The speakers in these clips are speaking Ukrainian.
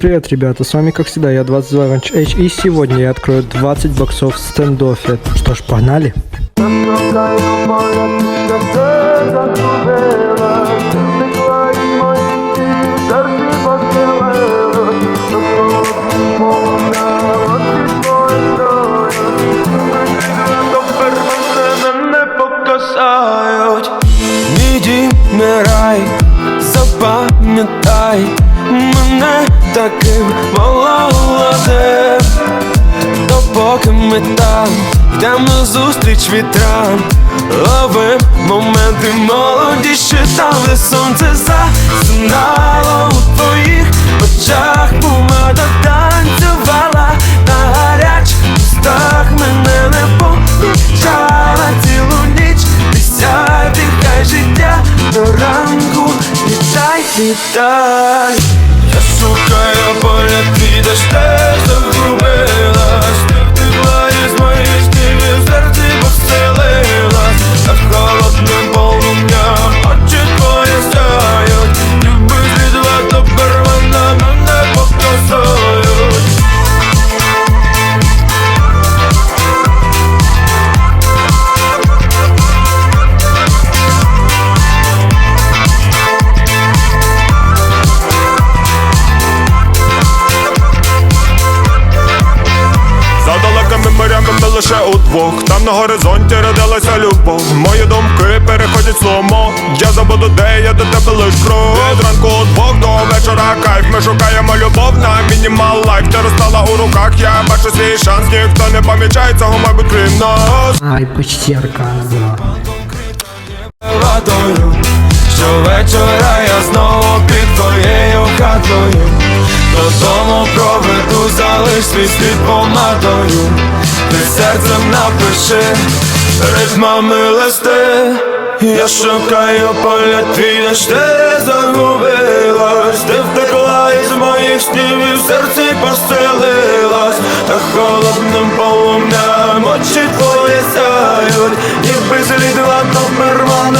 Привет, ребята, с вами как всегда я 22 Ранч H и сегодня я открою 20 боксов в стендофе. Что ж, погнали? не рай, запам'ятай мене таким молодим Допоки ми там йдемо назустріч вітрам. Ловим моменти молодіші там, де сонце засинало у твоїх очах. Помада танцювала на гарячих устах Мене не помічала цілу ніч. Ти сяй, дихай життя до ранку. Літай, літай Я шукаю поля, ти де ж лише Там на горизонті родилася любов. Мої думки переходять сломо. Я забуду, де я до тебе лиш кров Від ранку удвох до вечора кайф. Ми шукаємо любов на мінімал лайф. Ти розстала у руках, я бачу свій шанс. Ніхто не помічає цього, мабуть, крім нас. Ай, почти аркана была. водою Щовечора я знову під твоєю хатою. Додому проведу, залиш свій слід помадою. Ти серцем напиши ритмами листи Я шукаю поля твій, де ж ти загубилась. Ти втекла із моїх снів і в серці поселилась. Та холодним полум'ям очі твої сяють. Ніби слід лампи рване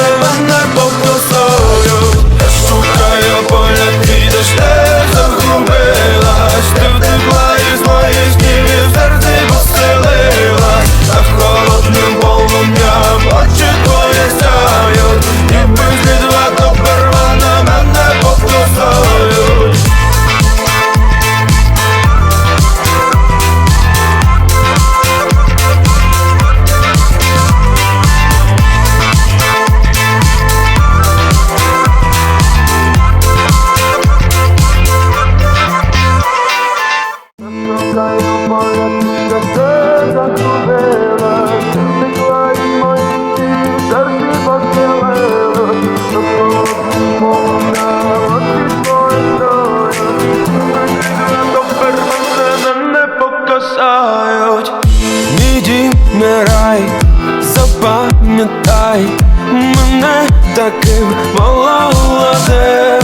запам'ятай мене таким молодим.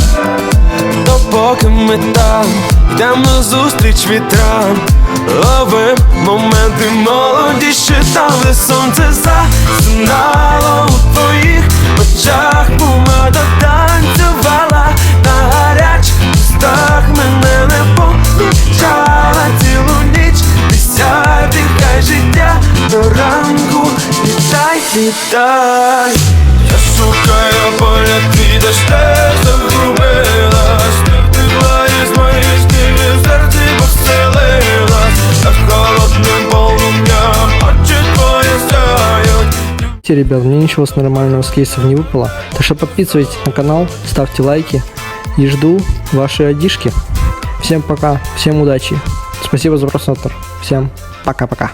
Допоки ми там йдемо назустріч вітрам Ловим моменти молодіші там, де сонце засинало у твоїх очах. Помада танцювала на гарячих устах Мене не помічала цілу ніч. Ти сяй, дихай життя до ранку Літай, літай Я шукаю поля твій, де ж ти загубилась Ти втекла із моїх снів і в серці поселилась Над холодним полум'ям очі твої сяють Те, ребят, мне ничего с нормального с кейсов не выпало. Так что подписывайтесь на канал, ставьте лайки и жду ваши одишки. Всем пока, всем удачи. Спасибо за просмотр. Всем пока-пока.